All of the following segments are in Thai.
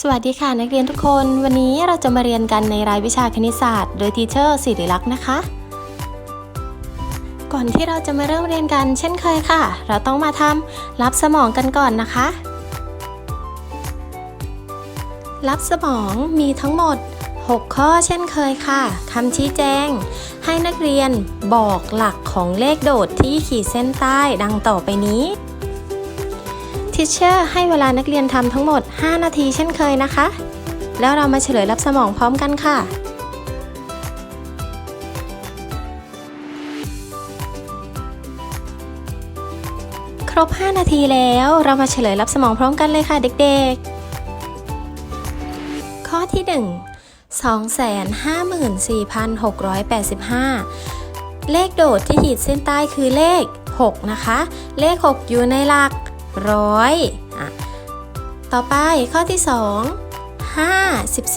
สวัสดีค่ะ นักเรียนทุกคน วันนี้เราจะมาเรียนกันในรายวิชาคณิตศาสตร์ โดยทีเชอร์สิริลักษณ์นะคะ ก่อนที่เราจะมาเริ่มเรียนกันเช่นเคยค่ะ เราต้องมาทำรับสมองกันก่อนนะคะ รับสมองมีทั้งหมด 6 ข้อเช่นเคยค่ะคำชี้แจง ให้นักเรียนบอกหลักของเลขโดดที่ขีดเส้นใต้ดังต่อไปนี้ ทิเชอร์ให้เวลานักเรียนทำทั้งหมด 5 นาทีเช่นเคยนะคะ แล้วเรามาเฉลยรับสมองพร้อมกันค่ะ ครบ 5 นาทีแล้วเรามาเฉลยรับสมองพร้อมกันเลยค่ะเด็กๆ ข้อที่ 1 254,685 เลขโดดที่ขีดเส้นใต้คือเลข 6 นะคะ เลข 6 อยู่ในหลัก ร้อยอะต่อไปข้อที่ 2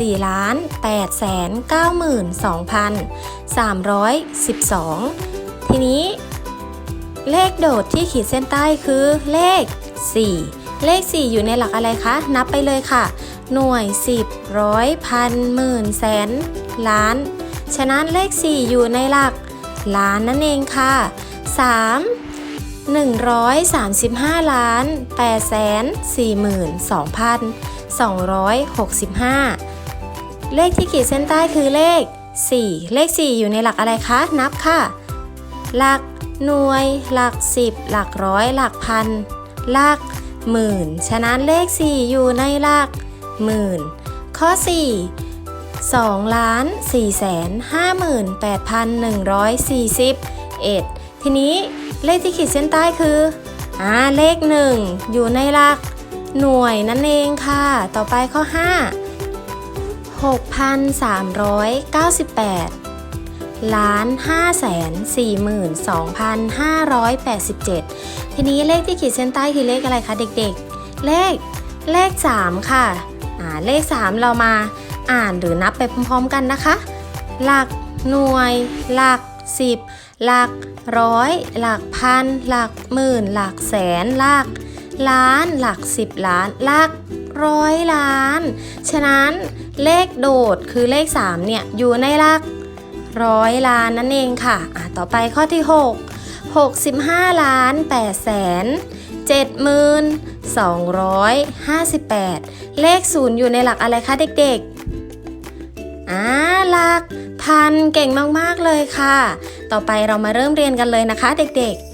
54ล้าน8แสน92,312 ทีนี้ เลขโดดที่ขีดเส้นใต้คือเลข 4 เลข 4 อยู่ในหลักอะไรคะ นับไปเลยค่ะ หน่วย 10 ร้อยพันหมื่นแสนล้าน ฉะนั้นเลข 4 อยู่ในหลักล้านนั่นเองค่ะ 3 135ล้าน8แสน42,265 เลขที่ขีดเส้นใต้คือเลข 4 เลข 4 อยู่ในหลักอะไรคะ นับค่ะ หลักหน่วย หลัก 10 หลักร้อย หลักพัน หลักหมื่น ฉะนั้นเลข 4 อยู่ในหลักหมื่น ข้อ 4 2ล้าน4แสน58,141 ทีนี้ เลขที่ขีดเส้นใต้คืออ่าเลข 1 อยู่ในหลักหน่วยนั่นเองค่ะ ต่อไปข้อ 5 6,398 ล้าน5แสน42,587 ทีนี้เลขที่ขีดเส้นใต้คือเลขอะไรคะเด็กๆ เลขเลข 3 ค่ะอ่าเลข 3 เรามาอ่านหรือนับไปพร้อมๆกันนะคะ หลักหน่วยหลัก 10 หลักร้อย หลักพัน หลักหมื่น หลักแสน หลัก ล้าน หลัก10ล้าน หลักร้อยล้าน ฉะนั้นเลขโดดคือเลข 3 เนี่ย อยู่ในหลักร้อยล้านนั่นเองค่ะะต่อไปข้อที่ 6 65 ล้าน8แสน7หมื่น258 เลขศูนย์อยู่ในหลักอะไรคะเด็กๆ อ่าหลักพันเก่งมากๆเลยค่ะ ต่อไปเรามาเริ่มเรียนกันเลยนะคะ เด็กๆ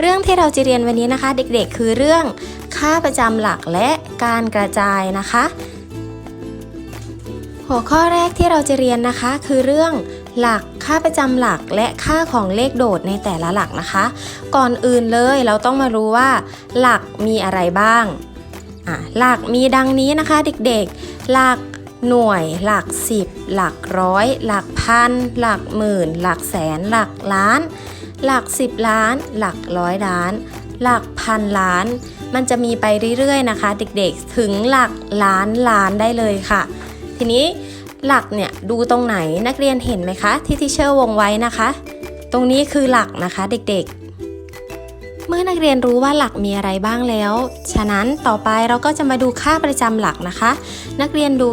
เรื่องที่เราจะเรียนวันนี้นะคะ เด็กๆ คือเรื่องค่าประจำหลักและการกระจายนะคะ หัวข้อแรกที่เราจะเรียนนะคะ คือเรื่องหลักค่าประจำหลักและค่าของเลขโดดในแต่ละหลักนะคะ ก่อนอื่นเลยเราต้องมารู้ว่า หลักมีอะไรบ้าง อะหลักมีดังนี้นะคะเด็กๆ หลักหน่วย หลัก10หลักร้อย หลักพัน หลักหมื่น หลักแสน หลักล้าน หลัก10ล้าน หลักร้อยล้าน หลักพันล้าน มันจะมีไปเรื่อยๆนะคะ เด็กๆ ถึงหลักล้านล้านได้เลยค่ะ ทีนี้หลักเนี่ยดูตรงไหนนักเรียนเห็นไหมคะ ที่ที่เชอร์วงไว้นะคะ ตรงนี้คือหลักนะคะเด็กๆ เมื่อนักเรียนรู้ว่าหลักมีอะไรบ้างแล้ว ฉะนั้นต่อไปเราก็จะมาดูค่าประจำหลักนะคะ นักเรียนดู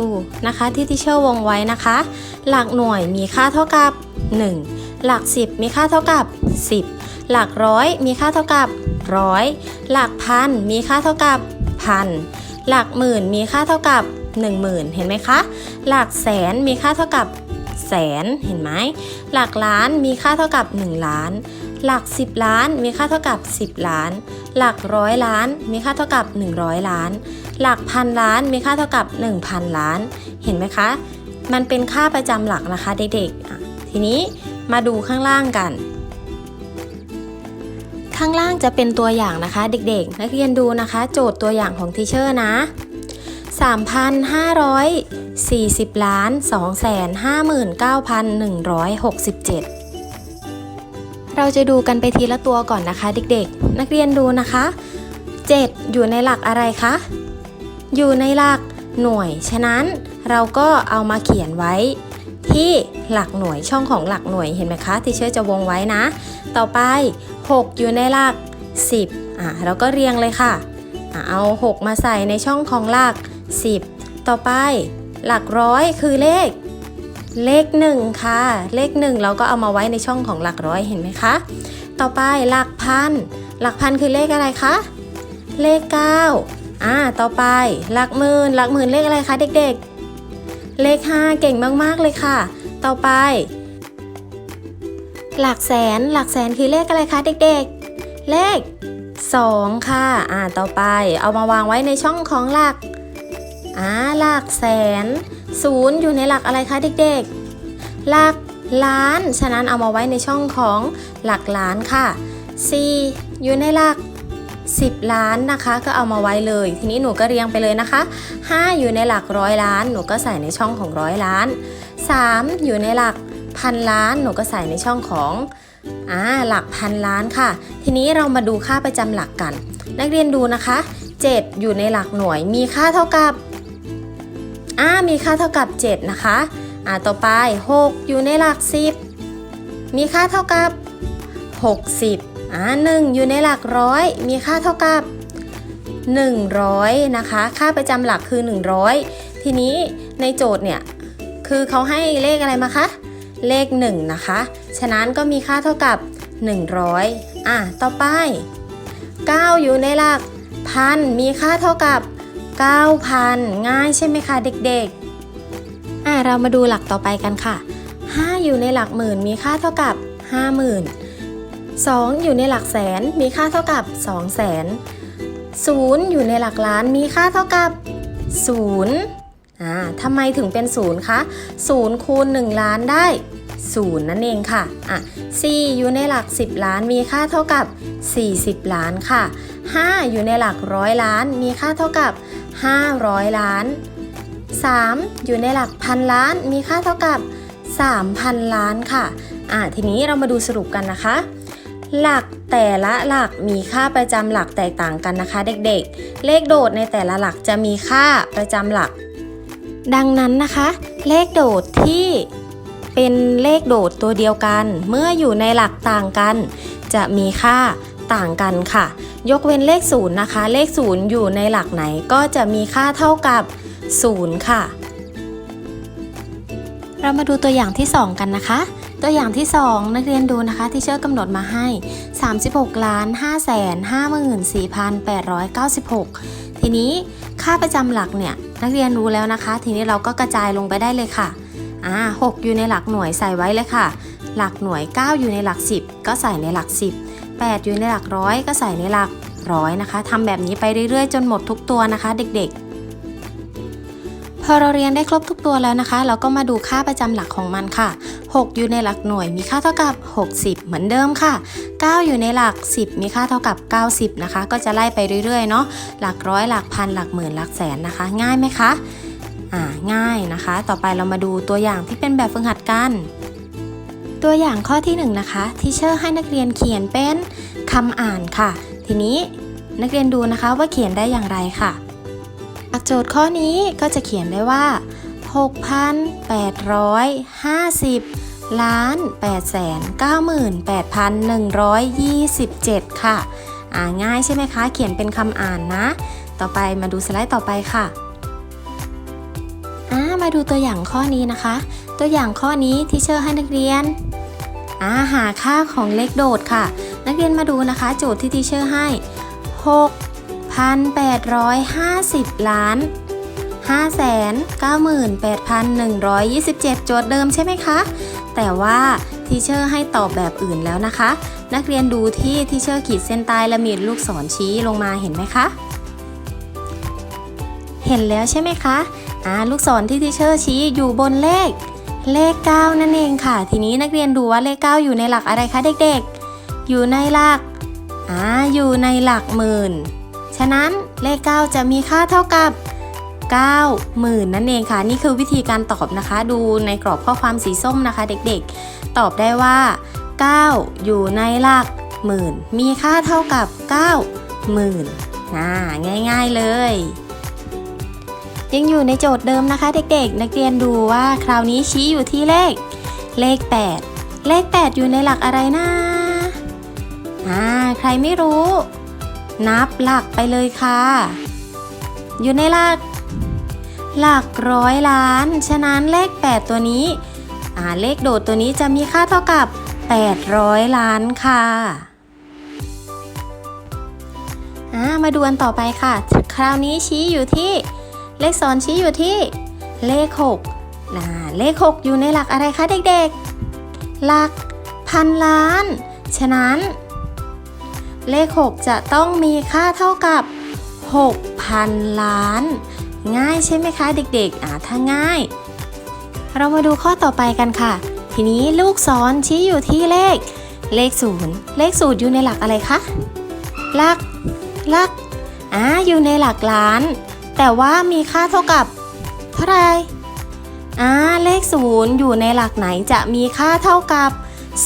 นะคะที่ที่เชอร์วงไว้นะคะ หลักหน่วยมีค่าเท่ากับ 1 หลัก 10 มีค่าเท่ากับ 10 หลักร้อยมีค่าเท่ากับร้อยหลักพันมีค่าเท่ากับพันหลักหมื่นมีค่าเท่ากับ 10,000 เห็นไหมคะ หลักแสนมีค่าเท่ากับแสนเห็นไหมหลักล้านมีค่าเท่ากับ 1 ล้าน หลัก 10 ล้านมีค่าเท่ากับ 10 ล้าน หลักร้อยล้านมีค่าเท่ากับ 100 ล้าน หลักพันล้านมีค่าเท่ากับ 1,000 ล้าน เห็นไหมคะ มันเป็นค่าประจำหลักนะคะเด็กๆ ทีนี้มาดูข้างล่างกัน ข้างล่างจะเป็นตัวอย่างนะคะเด็กๆ นักเรียนดูนะคะ โจทย์ตัวอย่างของทีเชอร์นะ3,540ล้าน259,167 เราจะดูกันไปทีละตัวก่อนนะคะ เด็กๆ นักเรียนดูนะคะ 7 อยู่ในหลักอะไรคะ อยู่ในหลักหน่วย ฉะนั้นเราก็เอามาเขียนไว้ ที่หลักหน่วยช่องของหลักหน่วยเห็นไหมคะ ที่เชื่อจะวงไว้นะ ต่อไป 6 อยู่ในหลัก 10อะเราก็เรียงเลยค่ะอะเอา 6 มาใส่ในช่องของหลัก 10 ต่อไป หลักร้อยคือเลข เลข1ค่ะ เลข1เราก็เอามาไว้ในช่องของหลักร้อยเห็นไหมคะ ต่อไปหลักพัน หลักพันคือเลขอะไรคะ เลข9อ่า ต่อไปหลักหมื่นหลักหมื่นเลขอะไรคะเด็กๆ เลข5เก่งมากๆเลยค่ะ ต่อไป หลักแสนหลักแสนคือเลขอะไรคะเด็กๆ เลข2ค่ะ อ่า ต่อไปเอามาวางไว้ในช่องของหลักอ่าหลักแสน ศูนย์อยู่ในหลักอะไรคะเด็กๆ หลักล้าน ฉะนั้นเอามาไว้ในช่องของหลักล้านค่ะ 4 อยู่ในหลัก 10 ล้านนะคะ ก็เอามาไว้เลย ทีนี้หนูก็เรียงไปเลยนะคะ 5 อยู่ในหลักร้อยล้าน หนูก็ใส่ในช่องของร้อยล้าน 3 อยู่ในหลักพันล้าน หนูก็ใส่ในช่องของอ่าหลักพันล้านค่ะ ทีนี้เรามาดูค่าประจำหลักกัน นักเรียนดูนะคะ 7 อยู่ในหลักหน่วยมีค่าเท่ากับ อ่ามีค่าเท่ากับ 7 นะคะอ่าต่อไป 6 อยู่ในหลัก 10 มีค่าเท่ากับ 60อ่า1อยู่ในหลักร้อยมีค่าเท่ากับ 100 นะคะ ค่าประจำหลักคือ 100 ทีนี้ในโจทย์เนี่ย คือเขาให้เลขอะไรมาคะ เลข 1 นะคะ ฉะนั้นก็มีค่าเท่ากับ 100อะต่อไป 9 อยู่ในหลักพันมีค่าเท่ากับ 9,000 ง่ายใช่ไหมคะเด็กๆอะเรามาดูหลักต่อไปกันค่ะ 5 อยู่ในหลักหมื่นมีค่าเท่ากับ 50,000 2 อยู่ในหลักแสนมีค่าเท่ากับ 200,000 0 อยู่ในหลักล้านมีค่าเท่ากับ 0อ่าทำไมถึงเป็น 0 คะ 0 คูณ 1 ล้านได้ 0 นั่นเองค่ะอะ 4 อยู่ในหลัก 10 ล้านมีค่าเท่ากับ 40 ล้านค่ะ 5 อยู่ในหลักร้อยล้านมีค่าเท่ากับ 500 ล้าน 3 อยู่ในหลักพันล้านมีค่าเท่ากับ 3,000 ล้านค่ะอะทีนี้เรามาดูสรุปกันนะคะ หลักแต่ละหลักมีค่าประจำหลักแตกต่างกันนะคะ เด็กๆ เลขโดดในแต่ละหลักจะมีค่าประจำหลัก ดังนั้นนะคะ เลขโดดที่เป็นเลขโดดตัวเดียวกัน เมื่ออยู่ในหลักต่างกัน จะมีค่าต่างกันค่ะ ยกเว้นเลขศูนย์นะคะ เลขศูนย์อยู่ในหลักไหนก็จะมีค่าเท่ากับศูนย์ค่ะ เรามาดูตัวอย่างที่ 2 กันนะคะ ตัวอย่างที่ 2 นักเรียนดูนะคะที่เชื่อกำหนดมาให้ 36ล้าน5แสน54,896 ทีนี้ค่าประจำหลักเนี่ยนักเรียนรู้แล้วนะคะ ทีนี้เราก็กระจายลงไปได้เลยค่ะอ่า6อยู่ในหลักหน่วยใส่ไว้เลยค่ะ หลักหน่วย 9 อยู่ในหลัก 10 ก็ใส่ในหลัก 10 8 อยู่ในหลักร้อยก็ใส่ในหลักร้อยนะคะทำแบบนี้ไปเรื่อยๆ จนหมดทุกตัวนะคะ เด็กๆ พอเราเรียนได้ครบทุกตัวแล้วนะคะ เราก็มาดูค่าประจำหลักของมันค่ะ 6 อยู่ในหลักหน่วยมีค่าเท่ากับ 60 เหมือนเดิมค่ะ 9 อยู่ในหลัก 10 มีค่าเท่ากับ 90 นะคะ ก็จะไล่ไปเรื่อยๆ เนาะหลักร้อยหลักพันหลักหมื่นหลักแสนนะคะ ง่ายไหมคะอ่าง่ายนะคะ ต่อไปเรามาดูตัวอย่างที่เป็นแบบฝึกหัดกัน ตัวอย่างข้อที่1นะคะที่เชอร์ให้นักเรียนเขียนเป็นคำอ่านค่ะ ทีนี้นักเรียนดูนะคะว่าเขียนได้อย่างไรค่ะจากโจทย์ข้อนี้ก็จะเขียนได้ว่า 6,850 ล้าน8แสน98,127 ค่ะ อ่าง่ายใช่ไหมคะ เขียนเป็นคำอ่านนะ ต่อไปมาดูสไลด์ต่อไปค่ะอ่ามาดูตัวอย่างข้อนี้นะคะ ตัวอย่างข้อนี้ที่เชื่อให้นักเรียน อ่าหาค่าของเลขโดดค่ะ นักเรียนมาดูนะคะ โจทย์ที่ทีเชอร์ให้ 6,850 ล้าน 598,127 โจทย์เดิมใช่ไหมคะ แต่ว่าทีเชอร์ให้ตอบแบบอื่นแล้วนะคะ นักเรียนดูที่ทีเชอร์ขีดเส้นใต้และมีลูกศรชี้ลงมาเห็นไหมคะ เห็นแล้วใช่ไหมคะอ่าลูกศรที่ทีเชอร์ชี้อยู่บนเลข เลข 9 นั่นเองค่ะ ทีนี้นักเรียนดูว่าเลข 9 อยู่ในหลักอะไรคะเด็กๆ อยู่ในหลักอ่าอยู่ในหลักหมื่น ฉะนั้นเลข 9 จะมีค่าเท่ากับ 9 0,000 นั่นเองค่ะ นี่คือวิธีการตอบนะคะ ดูในกรอบข้อความสีส้มนะคะ เด็กๆ ตอบได้ว่า 9 อยู่ในหลักหมื่น มีค่าเท่ากับ 9 0,000น่าง่ายๆเลย ยังอยู่ในโจทย์เดิมนะคะ เด็กๆ นักเรียนดูว่าคราวนี้ชี้อยู่ที่เลข เลข 8 เลข 8 อยู่ในหลักอะไรนะอ่าใครไม่รู้ นับหลักไปเลยค่ะ อยู่ในหลัก หลักร้อยล้าน ฉะนั้นเลข 8 ตัวนี้อ่าเลขโดดตัวนี้จะมีค่าเท่ากับ 800 ล้านค่ะอ่ามาดูอันต่อไปค่ะ คราวนี้ชี้อยู่ที่ เลขซ้อนชี้อยู่ที่เลข6นะเลข 6 อยู่ในหลักอะไรคะเด็กๆ หลักพันล้าน ฉะนั้น เลข 6 จะต้องมีค่าเท่ากับ 6,000 ล้าน ง่ายใช่ไหมคะเด็กๆ อ่าถ้าง่าย เรามาดูข้อต่อไปกันค่ะ ทีนี้ลูกศรชี้อยู่ที่เลข เลขศูนย์เลขศูนย์อยู่ในหลักอะไรคะ หลัก หลัก อ่า อยู่ในหลักล้าน แต่ว่ามีค่าเท่ากับเท่าไรอ่าเลขศูนย์อยู่ในหลักไหนจะมีค่าเท่ากับ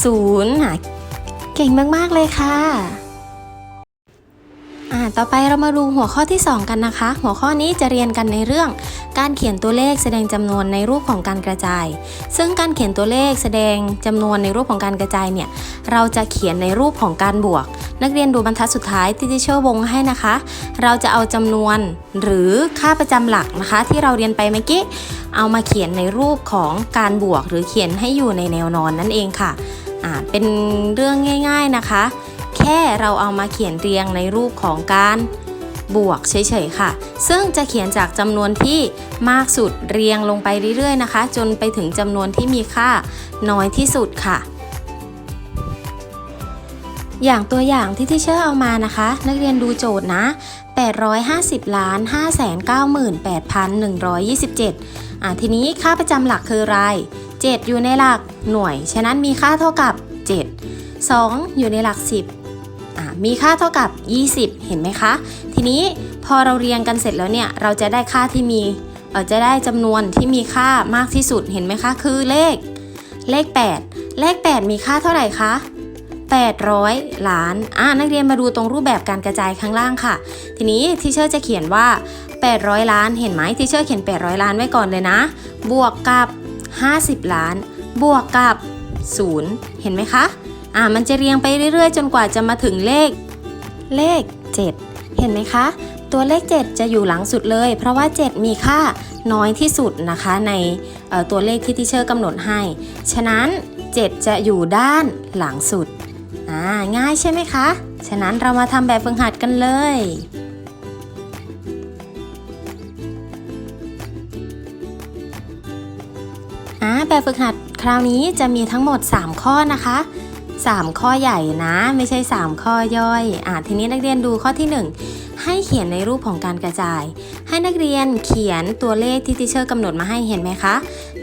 ศูนย์เก่งมาก ๆ เลยค่ะ อ่าต่อไปเรามาดูหัวข้อที่ 2 กันนะคะ หัวข้อนี้จะเรียนกันในเรื่อง การเขียนตัวเลขแสดงจำนวนในรูปของการกระจาย ซึ่งการเขียนตัวเลขแสดงจำนวนในรูปของการกระจายเนี่ย เราจะเขียนในรูปของการบวก นักเรียนดูบรรทัดสุดท้ายที่ทิเชอร์วงให้นะคะ เราจะเอาจำนวนหรือค่าประจำหลักนะคะ ที่เราเรียนไปเมื่อกี้ เอามาเขียนในรูปของการบวก หรือเขียนให้อยู่ในแนวนอนนั่นเองค่ะ อ่า เป็นเรื่องง่าย ๆนะคะ แค่เราเอามาเขียนเรียงในรูปของการบวกเฉยๆค่ะ ซึ่งจะเขียนจากจำนวนที่มากสุดเรียงลงไปเรื่อยๆนะคะ จนไปถึงจำนวนที่มีค่าน้อยที่สุดค่ะ อย่างตัวอย่างที่ที่เชอร์เอามานะคะ นักเรียนดูโจทย์นะ 850ล้าน598,127 อ่าทีนี้ค่าประจำหลักคืออะไร7 อยู่ในหลักหน่วย ฉะนั้นมีค่าเท่ากับ 7 2 อยู่ในหลัก 10 มีค่าเท่ากับ 20 เห็นไหมคะ ทีนี้พอเราเรียงกันเสร็จแล้วเนี่ย เราจะได้ค่าที่มีเออจะได้จำนวนที่มีค่ามากที่สุด เห็นไหมคะ คือเลข เลข 8 เลข 8 มีค่าเท่าไหร่คะ 800 ล้าน อ่า นักเรียนมาดูตรงรูปแบบการกระจายข้างล่างค่ะ ทีนี้ทีเชอร์จะเขียนว่า 800 ล้าน เห็นไหมทีเชอร์เขียน 800 ล้านไว้ก่อนเลยนะ บวกกับ 50 ล้าน บวกกับ 0 เห็นไหมคะ อ่ามันจะเรียงไปเรื่อยๆ จนกว่าจะมาถึงเลข เลข 7 เห็นไหมคะ ตัวเลข 7 จะอยู่หลังสุดเลย เพราะว่า 7 มีค่าน้อยที่สุดนะคะในตัวเลขที่ทิเชอร์กำหนดให้ ฉะนั้น 7 จะอยู่ด้านหลังสุดอ่าง่ายใช่ไหมคะ ฉะนั้นเรามาทำแบบฝึกหัดกันเลยอ่าแบบฝึกหัดคราวนี้จะมีทั้งหมด 3 ข้อนะคะ 3 ข้อใหญ่นะ ไม่ใช่ 3 ข้อย่อยอ่าทีนี้นักเรียนดูข้อที่ 1 ให้เขียนในรูปของการกระจาย ให้นักเรียนเขียนตัวเลขที่ทิเชอร์กำหนดมาให้เห็นไหมคะ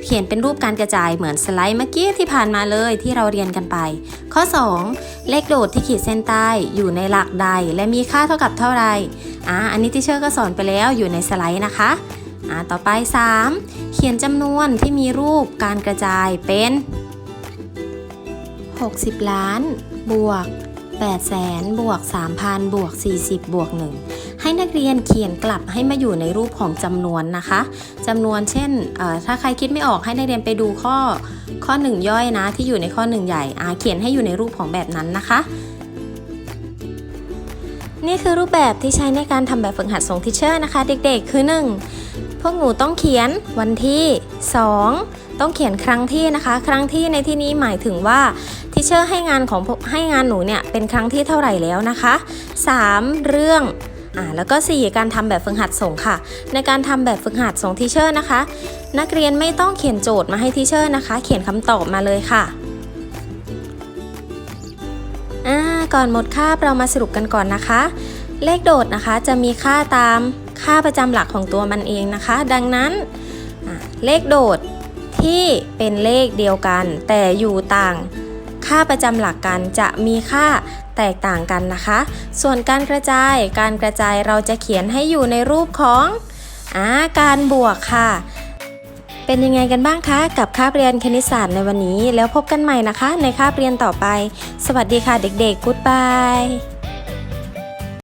เขียนเป็นรูปการกระจายเหมือนสไลด์เมื่อกี้ที่ผ่านมาเลยที่เราเรียนกันไป ข้อ 2 เลขโดดที่ขีดเส้นใต้อยู่ในหลักใด และมีค่าเท่ากับเท่าไหร่อ่าอันนี้ทิเชอร์ก็สอนไปแล้วอยู่ในสไลด์นะคะอ่าต่อไป 3 เขียนจำนวนที่มีรูปการกระจายเป็น 60 ล้าน บวก8แสนบวก 3,000 บวก 40 บวก 1 ให้นักเรียนเขียนกลับให้มาอยู่ในรูปของจำนวนนะคะจำนวนเช่น ถ้าใครคิดไม่ออกให้นักเรียนไปดูข้อข้อ 1 ย่อยนะ ที่อยู่ในข้อ 1 ใหญ่เขียนให้อยู่ในรูปของแบบนั้นนะคะนี่คือรูปแบบที่ใช้ในการทำแบบฝึกหัดส่งทิเชอร์นะคะ เด็กๆ คือ 1 วกหนูต้องเขียนวันที่ 2 ต้องเขียนครั้งที่นะคะ ครั้งที่ในที่นี้หมายถึงว่าทิเชอร์ให้งานของให้งานหนูเนี่ยเป็นครั้งที่เท่าไหร่แล้วนะคะ 3 เรื่องอ่าแล้วก็ 4 การทำแบบฝึกหัดส่งค่ะ ในการทำแบบฝึกหัดส่งทิเชอร์นะคะ นักเรียนไม่ต้องเขียนโจทย์มาให้ทิเชอร์นะคะ เขียนคำตอบมาเลยค่ะอ่าก่อนหมดค่าเรามาสรุปกันก่อนนะคะ เลขโดดนะคะจะมีค่าตาม ค่าประจำหลักของตัวมันเองนะคะ ดังนั้นเลขโดดที่เป็นเลขเดียวกัน แต่อยู่ต่างค่าประจำหลักกันจะมีค่าแตกต่างกันนะคะ ส่วนการกระจายการกระจายเราจะเขียนให้อยู่ในรูปของอาการบวกค่ะ เป็นยังไงกันบ้างคะ กับคาบเรียนคณิตศาสตร์ในวันนี้ แล้วพบกันใหม่นะคะ ในคาบเรียนต่อไป สวัสดีค่ะเด็กๆ g ๊ o บาย